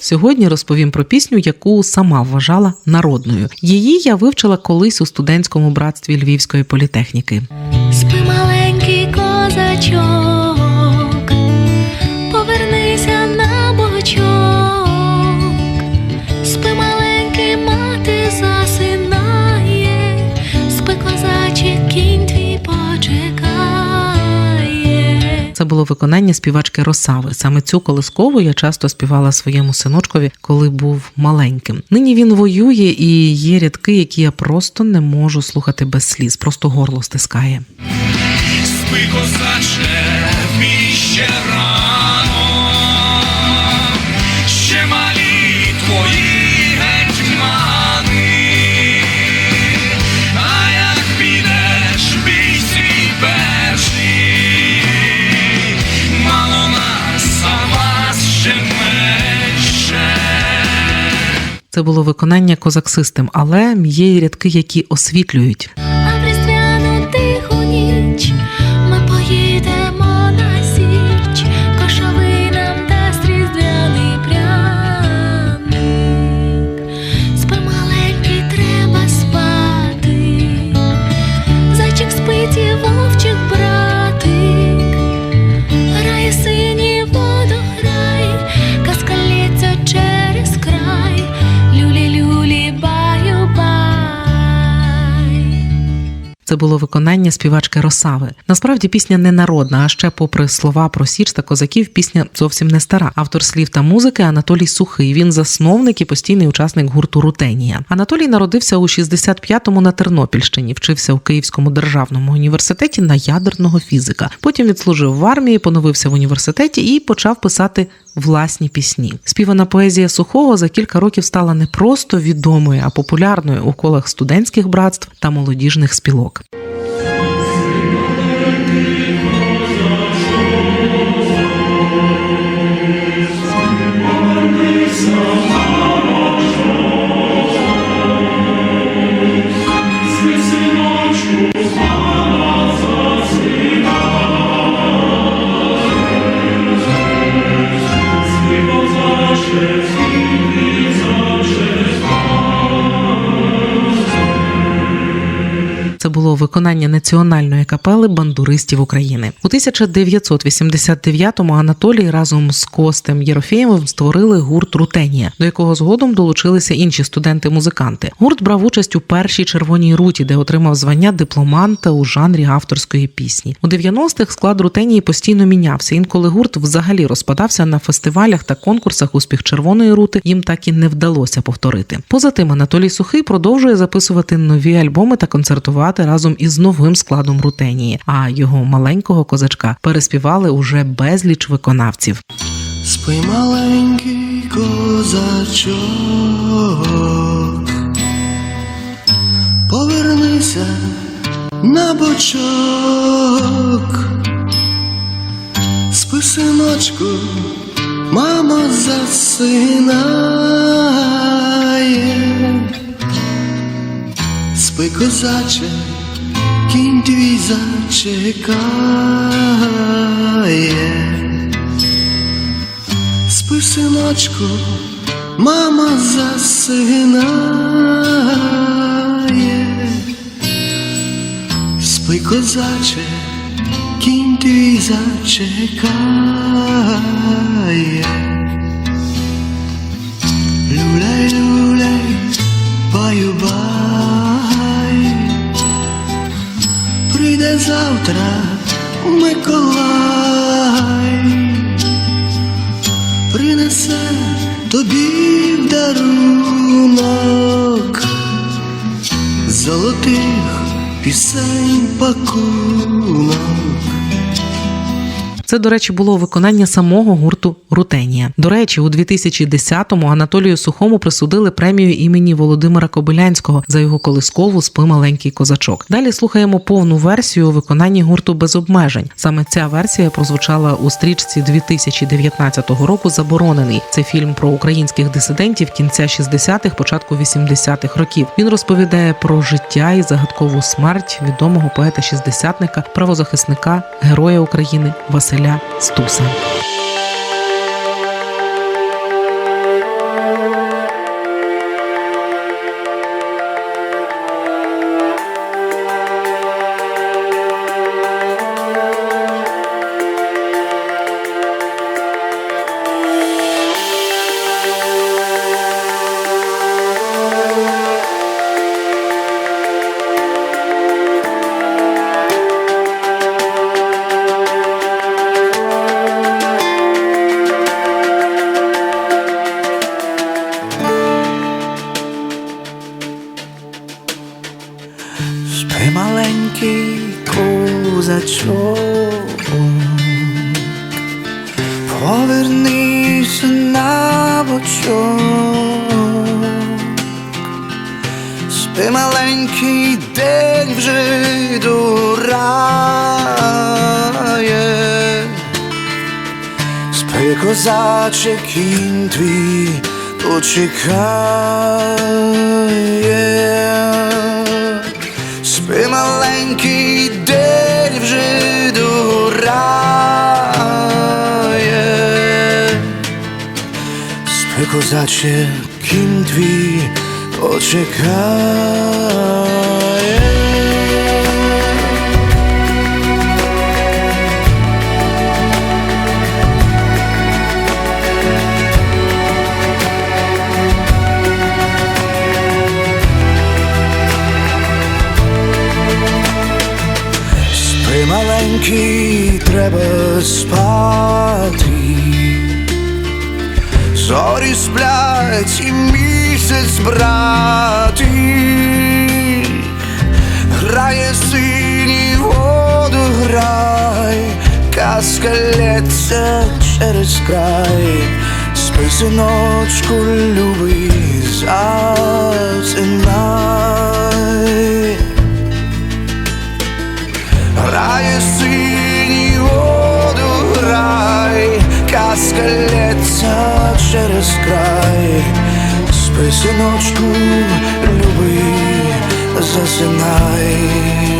Сьогодні розповім про пісню, яку сама вважала народною. Її я вивчила колись у студентському братстві Львівської політехніки. Спи маленький козачок, Це було виконання співачки Росави. Саме цю колискову я часто співала своєму синочкові, коли був маленьким. Нині він воює, і є рядки, які я просто не можу слухати без сліз, просто горло стискає. Спи, козаче, Це було виконання козак Систем, але є рядки, які освітлюють. Це було виконання співачки Росави. Насправді пісня не народна, а ще, попри слова про січ та козаків, пісня зовсім не стара. Автор слів та музики Анатолій Сухий. Він засновник і постійний учасник гурту Рутенія. Анатолій народився у 65-му на Тернопільщині, вчився у Київському державному університеті на ядерного фізика. Потім відслужив в армії, поновився в університеті і почав писати власні пісні. Співана поезія сухого за кілька років стала не просто відомою, а популярною у колах студентських братств та молодіжних спілок. Було виконання національної капели бандуристів України. У 1989-му Анатолій разом з Костем Єрофєєвим створили гурт Рутенія, до якого згодом долучилися інші студенти-музиканти. Гурт брав участь у першій червоній руті, де отримав звання дипломанта у жанрі авторської пісні. У 90-х склад Рутенії постійно мінявся. Інколи гурт взагалі розпадався на фестивалях та конкурсах. Успіх червоної рути їм так і не вдалося повторити. Поза тим, Анатолій Сухий продовжує записувати нові альбоми та концертувати разом із новим складом Рутенії. А його маленького козачка переспівали уже безліч виконавців. Спи маленький козачок, повернися на бочок, спи синочку, мама засинає, спи козаче, кінь твій зачекає. Спи, синочку, мама засинає. Спи, козаче, кінь твій зачекає. Завтра Миколай принесе тобі в дарунок золотих пісень пакунок. Це, до речі, було виконання самого гурту Рутенія. До речі, у 2010-му Анатолію Сухому присудили премію імені Володимира Кобилянського за його колискову спи маленький козачок. Далі слухаємо повну версію у виконанні гурту без обмежень. Саме ця версія прозвучала у стрічці 2019 року. Заборонений це фільм про українських дисидентів кінця 60-х, початку 80-х років. Він розповідає про життя і загадкову смерть відомого поета-шістдесятника, правозахисника, героя України Василя Стуса. Козачок, повернися на бочок, спи маленький день вже дурає, спи козаче кінь твій почекає. Спи козаче кінь твій почекає. Спи маленький, треба спати. Зорі сплять і місяць брати, грає синій воду грай, казка лється через край, спи синочку, любий, засинай. Грає синій воду грай, казка лється спи синочку, люби, засинай.